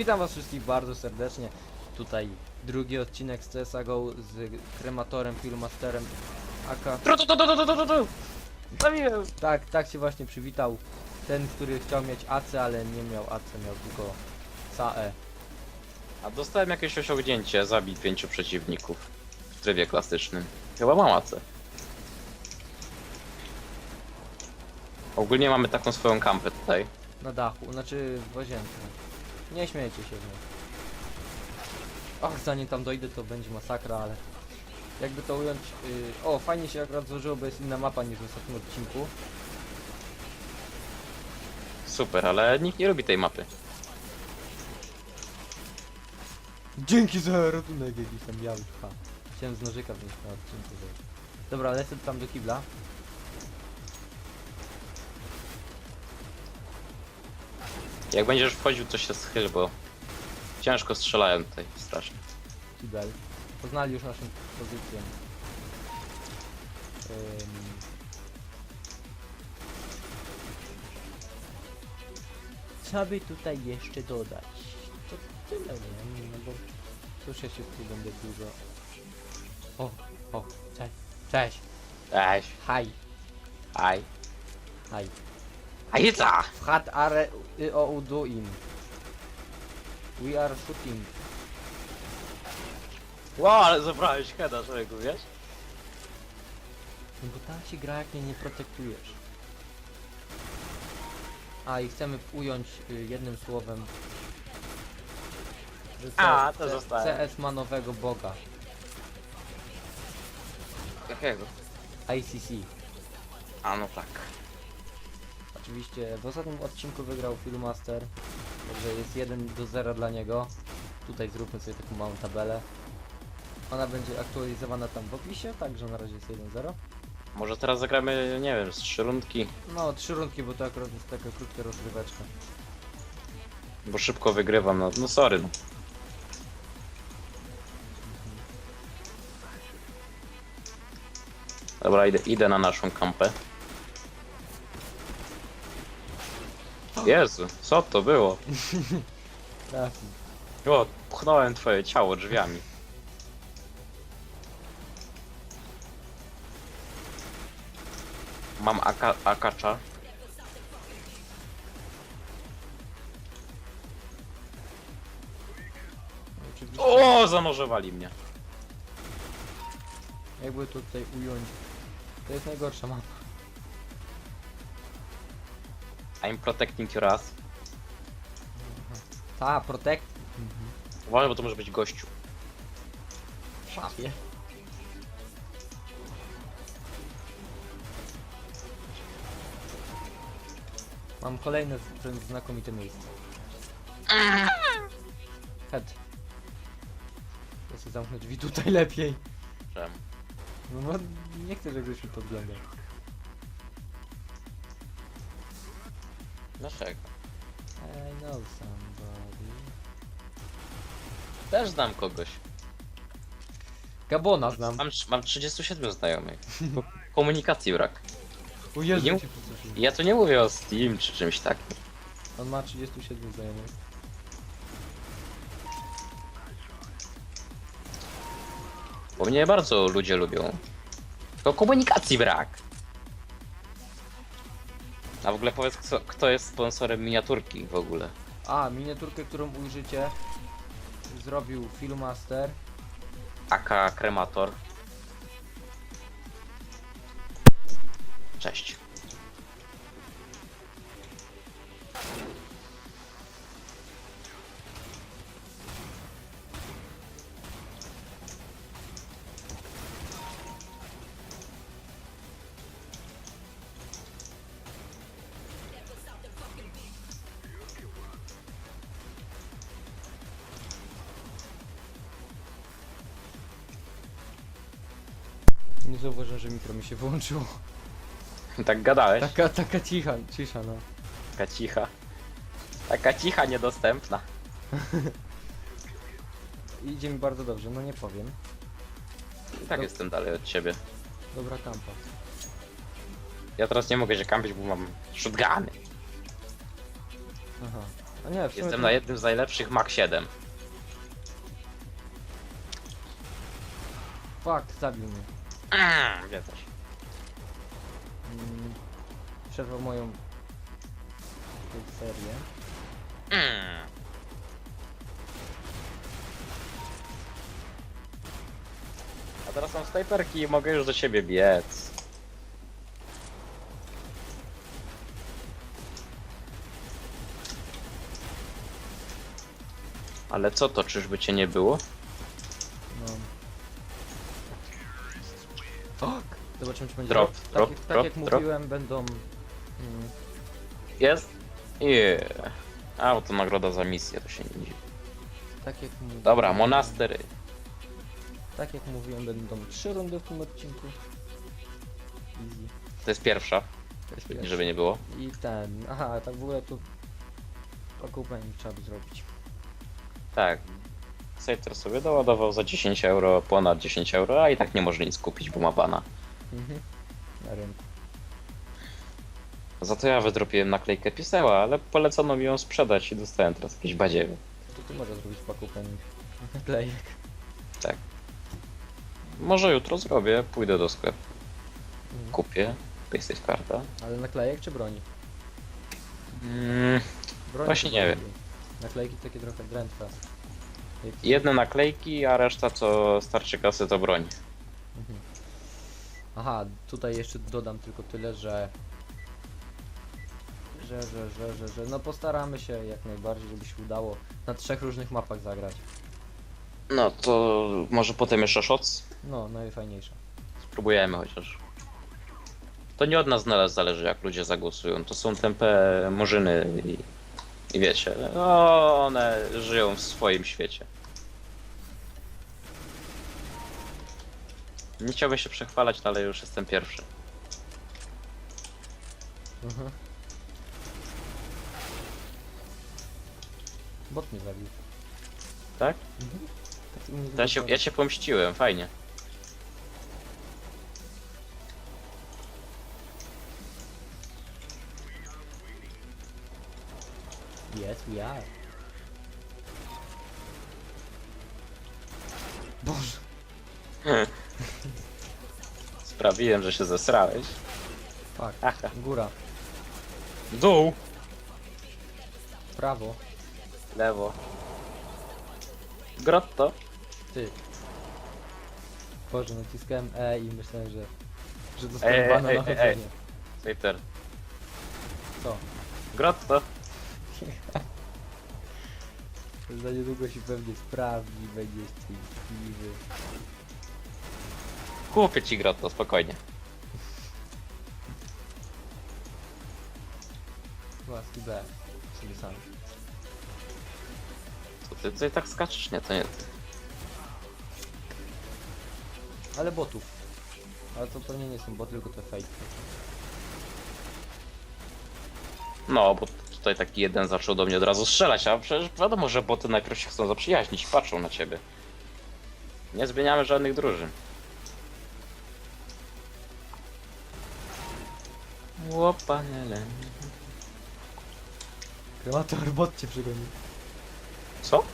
Witam was wszystkich bardzo serdecznie. Tutaj drugi odcinek z CSGO z krematorem, filmasterem AK. Tu, tu, tu, tu, tu, tu, tu, tu. Zabiłem. Tak, tak się właśnie przywitał ten, który chciał mieć AC, ale nie miał AC, miał tylko SAE. A dostałem jakieś osiągnięcie, zabij pięciu przeciwników w trybie klasycznym. Chyba mam AC. Ogólnie mamy taką swoją kampę tutaj. Na dachu, znaczy w łazience. Nie śmiejcie się z mnie. Och, zanim tam dojdę to będzie masakra, ale jakby to ująć... Yy... O, fajnie się akurat złożyło, bo jest inna mapa niż w ostatnim odcinku. Super, ale nikt nie lubi tej mapy. Dzięki za ratunek jakiś tam biały, ha. Chciałem z nożyka wziąć na odcinku. Dobra, lecę tam do kibla. Jak będziesz wchodził, to się schyl, bo ciężko strzelają tutaj strasznie. Kibel. Poznali już naszą pozycję. Ym... Co by tutaj jeszcze dodać? To tyle, nie? No bo ja się tu będę dużo... O, o, cześć, cześć, Eś, hi, aj. Hi. Ajica! Wchad are y o uduim. We are shooting. Wow, ale zabrałeś heada, człowieku, wiesz? No bo tak się gra, jak mnie nie protektujesz. A i chcemy ująć y, jednym słowem. że A, to zostałem. CS ma nowego boga. Jakiego? ICC. A no tak. Oczywiście w ostatnim odcinku wygrał Filmaster. Także jest 1 do 0 dla niego. Tutaj zróbmy sobie taką małą tabelę. Ona będzie aktualizowana tam w opisie, także na razie jest 1-0. Może teraz zagramy, nie wiem, z trzy rundki, No, trzy rundki, bo to akurat jest taka krótka rozgryweczka. bo szybko wygrywam, no, no sorry, no. Dobra, idę, idę na naszą kampę. Jezu, co to było? Trafi. O, pchnąłem twoje ciało drzwiami. Mam aka, akacza. Oczywiście. O, zanożowali mnie. Jakby tutaj ująć. To jest najgorsza mapa. I'm protecting your ass. Ta, protect. Uważaj, bo to może być gościu. W szafie. Mam kolejne z- znakomite miejsce. Head. Ja sobie zamknę drzwi tutaj lepiej. Czemu? No bo nie chcę, żebyś mi podglądał. Dlaczego? I know somebody. Też znam kogoś. Gabona znam. Mam, mam 37 znajomych. Komunikacji brak. O Jezu, Nie- cię. Ja tu nie mówię o Steam czy czymś takim. On ma 37 znajomych. Bo mnie bardzo ludzie lubią. To komunikacji brak. A w ogóle powiedz, kto, kto jest sponsorem miniaturki w ogóle. A, miniaturkę, którą ujrzycie, zrobił Filmaster. AK Kremator. Cześć. Się wyłączyło. Tak gadałeś? Taka, taka cicha, cisza no. Taka cicha. Taka cicha, niedostępna. Idzie mi bardzo dobrze, no nie powiem. I tak No. jestem dalej od ciebie. Dobra kampa. Ja teraz nie mogę się kampić, bo mam shotguny. Aha. A nie, w sumie Jestem to- na jednym z najlepszych Mach 7. Fuck, zabił mnie. Mm, ja też. Mm, Przerwał moją serię. A teraz mam snajperki i mogę już do ciebie biec. Ale co to, czyżby cię nie było? Zobaczymy czy będzie Drop, Tak, drop, jak- tak drop, jak drop. mówiłem, będą... Mm, Jest? Yeah. A, bo to nagroda za misję, to się nie dziwi. tak jak mówiłem... Dobra, monastery. Tak jak mówiłem, będą trzy rundy w tym odcinku. Easy. To jest pierwsza, To jest pierwsze. żeby nie było. I ten... Aha, tak w ogóle tu... Okupen trzeba by zrobić. Tak. Sejter sobie doładował za 10 euro, ponad 10 euro, a i tak nie może nic kupić, bo ma bana. Mhm. Na rynku. Za to ja wydropiłem naklejkę piseła, ale polecono mi ją sprzedać i dostałem teraz jakieś badziewy. To ty możesz zrobić pakupen klejek. Tak. Może jutro zrobię, pójdę do sklepu, Mhm. kupię PlayStation karta. Ale naklejek czy broni? Mm, Broni Właśnie czy nie broni? Naklejki takie trochę drętwe. Jak- jedne naklejki, a reszta co starczy kasy to broń. Mhm. Aha, tutaj jeszcze dodam tylko tyle, że... Że, że, że, że, że, no postaramy się jak najbardziej, żeby się udało na trzech różnych mapach zagrać. No to może potem jeszcze shots? No, najfajniejsza. Spróbujemy chociaż. To nie od nas zależy, jak ludzie zagłosują. To są tempe murzyny i, i wiecie, no, one żyją w swoim świecie. Nie chciałbym się przechwalać, no, ale już jestem pierwszy. Mhm. Bot mnie zabił. Tak? Mhm. Tak To ja, się, ja cię pomściłem, fajnie. Yes, we are. Boże. Sprawiłem, że się zesrałeś. Aha. Góra. Dół! Prawo. Lewo. Grotto. Ty. Boże, naciskałem E i myślałem, że... Że Ej, dostałem ej, bana ej, na ej, ej. chodzenie. Co? Grotto. Za niedługo się pewnie sprawdzi, będzie szczęśliwy. Kupię ci grotto, spokojnie. Łaski B. Sobie sam. Co ty tutaj tak skaczesz? Nie, to nie. Ale botów. Ale to pewnie nie są boty, tylko te fake. No, bo tutaj taki jeden zaczął do mnie od razu strzelać, a przecież wiadomo, że boty najpierw się chcą zaprzyjaźnić patrzą na ciebie. Nie zmieniamy żadnych drużyn. Łopanele. Kremator, bot cię przegonił. Co?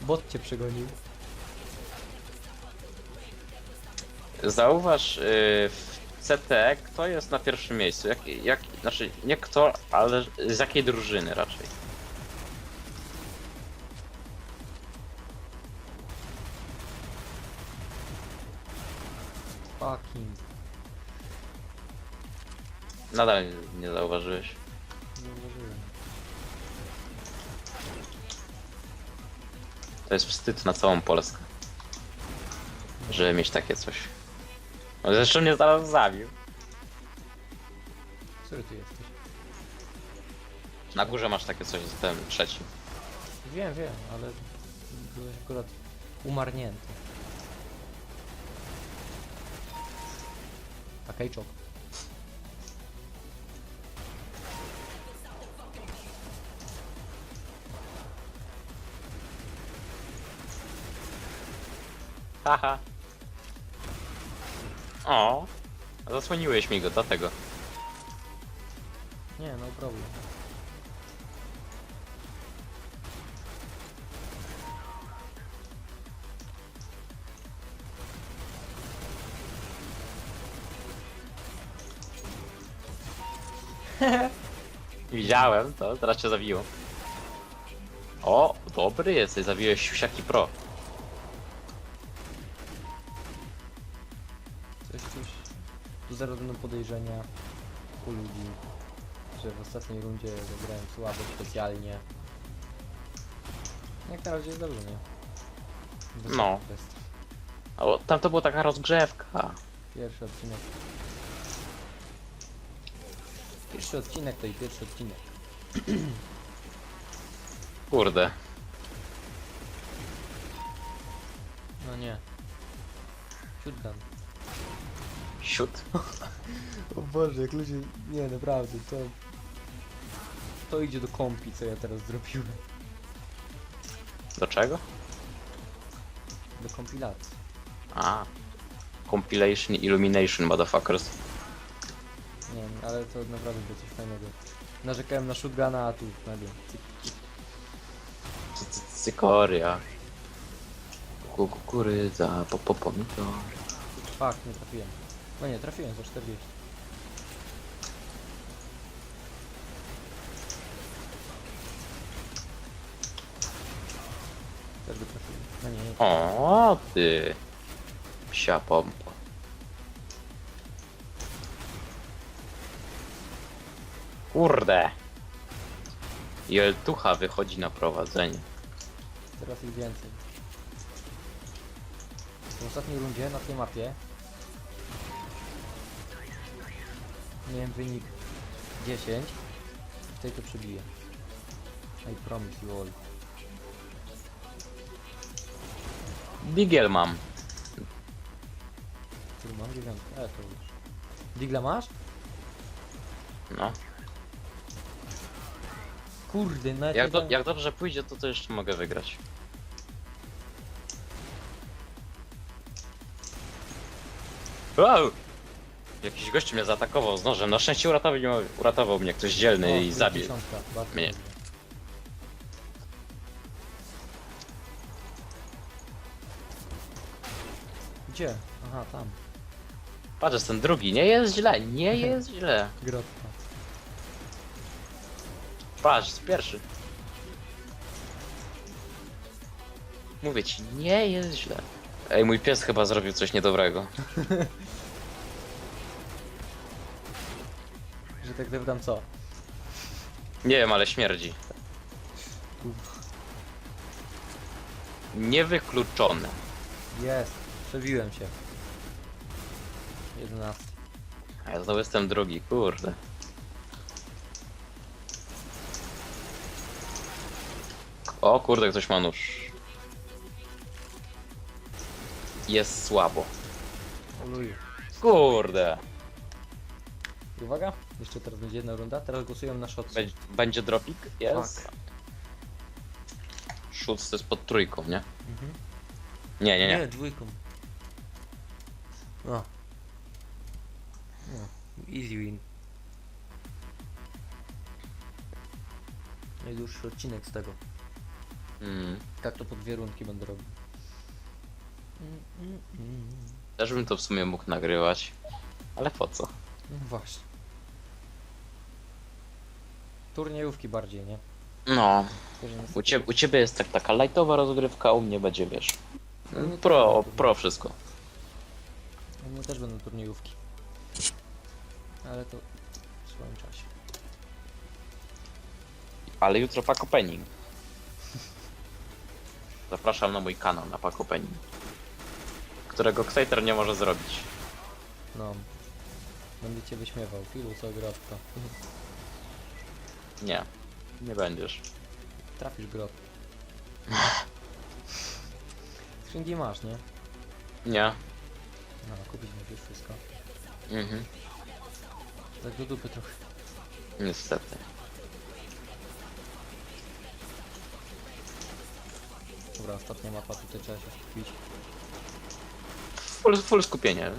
Bot cię przegonił. Zauważ yy, w CT, kto jest na pierwszym miejscu? Jak, jak, znaczy, nie kto, ale z jakiej drużyny raczej. Fucking. Nadal nie zauważyłeś. Nie zauważyłem. To jest wstyd na całą Polskę. Żeby mieć takie coś. No, Zresztą mnie zaraz zabił. Który ty jesteś? Na górze masz takie coś, jestem trzeci. Wiem, wiem, ale byłeś akurat umarnięty. A Haha. O, zasłoniłeś mi go, dlatego. Nie, no problem. Widziałem to, teraz cię zabiło. O, dobry jesteś, zabiłeś siusiaki pro. 0 do podejrzenia u ludzi, że w ostatniej rundzie zagrałem słabo specjalnie. Jak na razie jest dobrze, nie? Bez No. A, Tam to była taka rozgrzewka. Pierwszy odcinek. Pierwszy odcinek to i pierwszy odcinek. Kurde. No nie. Shotgun. Siód. O Boże, jak ludzie... Nie, naprawdę, to... To idzie do kompi, co ja teraz zrobiłem. Do czego? Do kompilacji. A. Compilation Illumination, motherfuckers. Nie wiem, ale to naprawdę było coś fajnego. Narzekałem na shotguna, a tu nagle... cyk. Cy- cy- Cykoria. Ku- Kukurydza, po, po, pomidor. Fuck, nie trafiłem. No nie, trafiłem za 40. Też go trafiłem. No nie, nie. O, ty. Psia pompa. Kurde. Jeltucha wychodzi na prowadzenie. Teraz ich więcej. W ostatniej rundzie na tej mapie miałem wynik 10. W tej to przebiję. I promise you all. Digiel mam. Który mam dziewiątkę, ale to już. Digla masz? No. Kurde, nawet Jak, nie do, jak dobrze pójdzie, to to jeszcze mogę wygrać. Wow! Jakiś gość mnie zaatakował z nożem. Na szczęście uratował, mnie- uratował mnie ktoś dzielny i zabił. mnie. Gdzie? Aha, tam. Patrz, jest ten drugi. Nie jest źle, nie jest źle. Grotka. Patrz, jest pierwszy. Mówię ci, nie jest źle. Ej, mój pies chyba zrobił coś niedobrego. Że tak dodam co? Nie wiem, ale śmierdzi. Niewykluczone. Jest, przebiłem się. 11. A ja znowu jestem drugi, kurde. O kurde, ktoś ma nóż. Jest słabo. Kurde. Uwaga, jeszcze teraz będzie jedna runda. Teraz głosuję na shot. Bę- Będzie dropik? Jest. Schutz to jest pod trójką, nie? Mhm. Nie, nie, nie. dwójką. No. no. Easy win. Najdłuższy odcinek z tego. Mm. Tak to po dwie rundki będę robił. Mm, mm, mm. Też bym to w sumie mógł nagrywać. Ale po co? No właśnie. Turniejówki bardziej, nie? No, u, cie, u ciebie jest tak taka lightowa rozgrywka, u mnie będzie, wiesz, No nie pro, pro wszystko. U mnie też będą turniejówki. Ale to w swoim czasie. Ale jutro Paco Penning. Zapraszam na mój kanał na Paco Penning. Którego Ksejter nie może zrobić. No. Będę cię wyśmiewał. Filu co grotka. Nie, nie będziesz. Trafisz grot. Skrzynki masz, nie? Nie. No, kupić musisz wszystko. Mhm. Tak do dupy trochę. Niestety. Dobra, ostatnia mapa, tutaj trzeba się skupić. Full, full skupienie.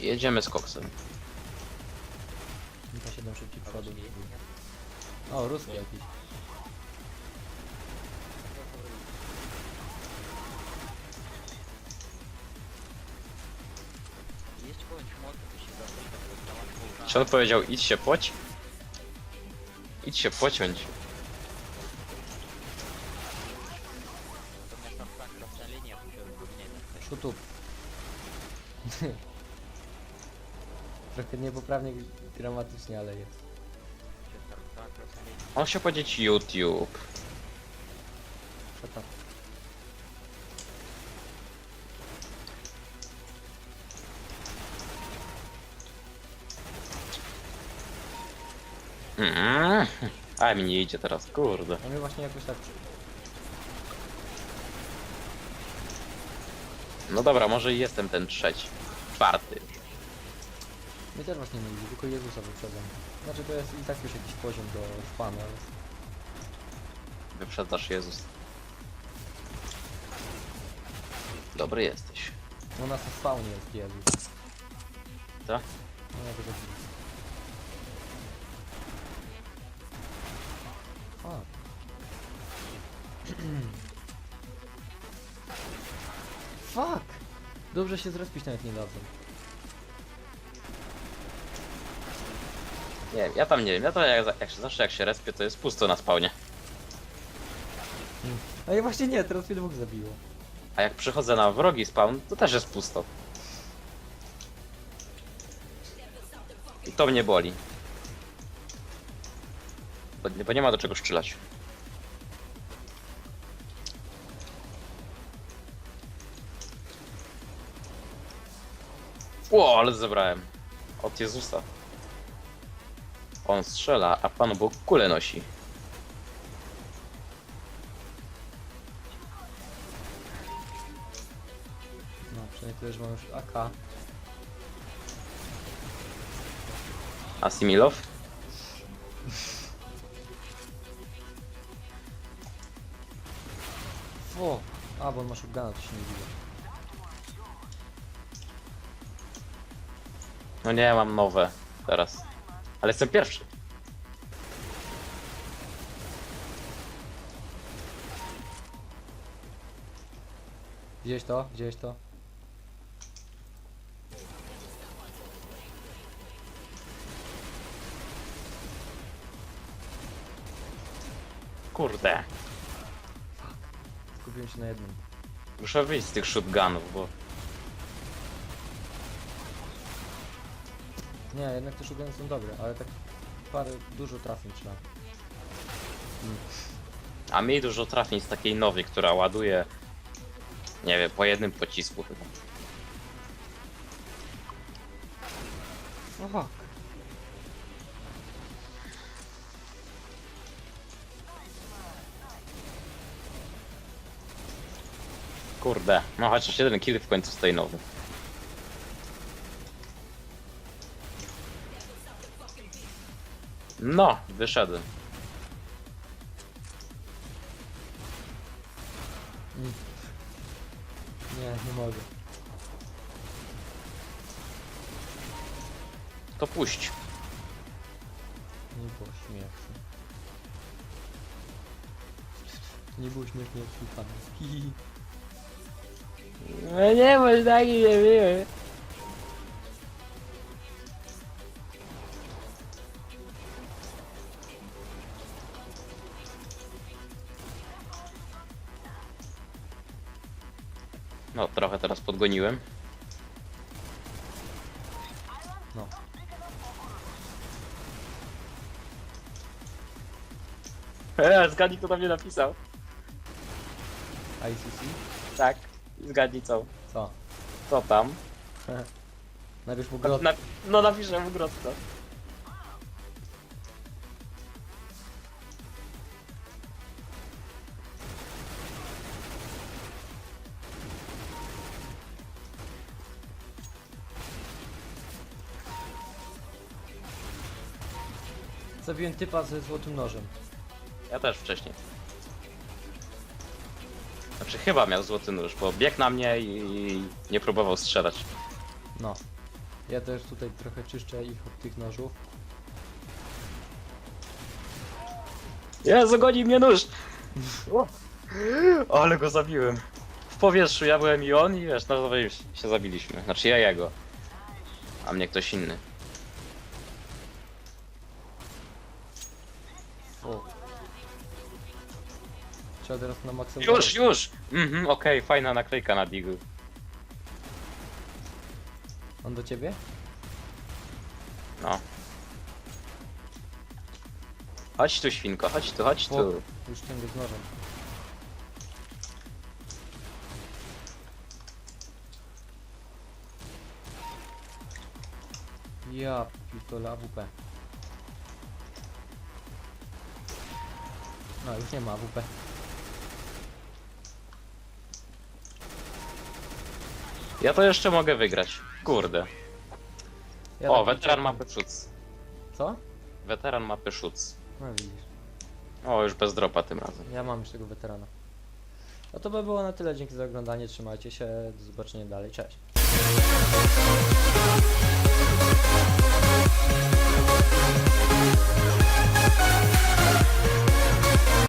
Jedziemy z koksem. Mika się szybciej przodu. O, ruski jakiś. Есть Czy on powiedział idź się płoć? Idź się pociąć. У меня там. Szutów. Trochę niepoprawnie gramatycznie, ale jest. On się powiedzieć YouTube. Up. Mm. A mi nie idzie teraz, kurde. A mnie właśnie jakoś tak... No dobra, może i jestem ten trzeci. Czwarty. Mnie też właśnie nie idzie, tylko Jezusa wyprzedzam. Znaczy to jest i tak już jakiś poziom do ale... Wyprzedzasz Jezus. Dobry jesteś. U nas na spawnie jest Jezus. Co? No ja tego. A. Fuck! Dobrze się zrespić nawet nie dadzą. Nie wiem, ja tam nie wiem, ja to jak, jak się, zawsze jak się respię, to jest pusto na spawnie. A ja właśnie nie, teraz mnie dwóch zabiło. A jak przychodzę na wrogi spawn, to też jest pusto. I to mnie boli. Bo, bo nie ma do czego strzelać. Ło, ale zebrałem. Od Jezusa. On strzela, a Pan Bóg kulę nosi. No, przynajmniej tyle, że mam już AK. Asimilow? O! A, bo on ma shotguna, to się nie dziwię. No nie, mam nowe teraz. Ale jestem pierwszy. Widziałeś to? Widziałeś to? Kurde. Skupiłem się na jednym. Muszę wyjść z tych shotgunów, bo... Nie, jednak te shotguny są dobre, ale tak parę, dużo trafień trzeba. A mi dużo trafień z takiej nowej, która ładuje... Nie wiem, po jednym pocisku chyba. O fuck. Kurde. No chociaż jeden kill w końcu z tej nowej. No, wyszedłem. Mm. Nie, nie mogę. To puść. Nie było śmieszne. Nie było śmiesznie jak. Hihi. No nie, może taki nie wiem. No, trochę teraz podgoniłem. No. Eee, zgadnij, kto tam mnie napisał. ICC? Tak, zgadnij co. Co? Co tam? Napisz mu grot. Na, no napiszę mu grotko. Zabiłem typa ze złotym nożem. Ja też wcześniej. Znaczy chyba miał złoty nóż, bo biegł na mnie i nie próbował strzelać. No. Ja też tutaj trochę czyszczę ich od tych nożów. Jezu, goni mnie nóż! O, ale go zabiłem. W powietrzu ja byłem i on i wiesz, no już się zabiliśmy. Znaczy ja jego. A mnie ktoś inny. Trzeba teraz na maksa. Już, już! Mhm, okej, fajna naklejka na Digu. On do ciebie? No. Chodź tu, świnko, chodź tu, chodź O, tu. już ciągle z nożem. Ja pitole AWP. No już nie ma AWP. Ja to jeszcze mogę wygrać. Kurde. Ja o, tak weteran mapy szuc. Co? Weteran mapy szuc. No widzisz. O, już bez dropa tym razem. Ja mam już tego weterana. No to by było na tyle. Dzięki za oglądanie. Trzymajcie się. Do zobaczenia dalej. Cześć. We'll be right back.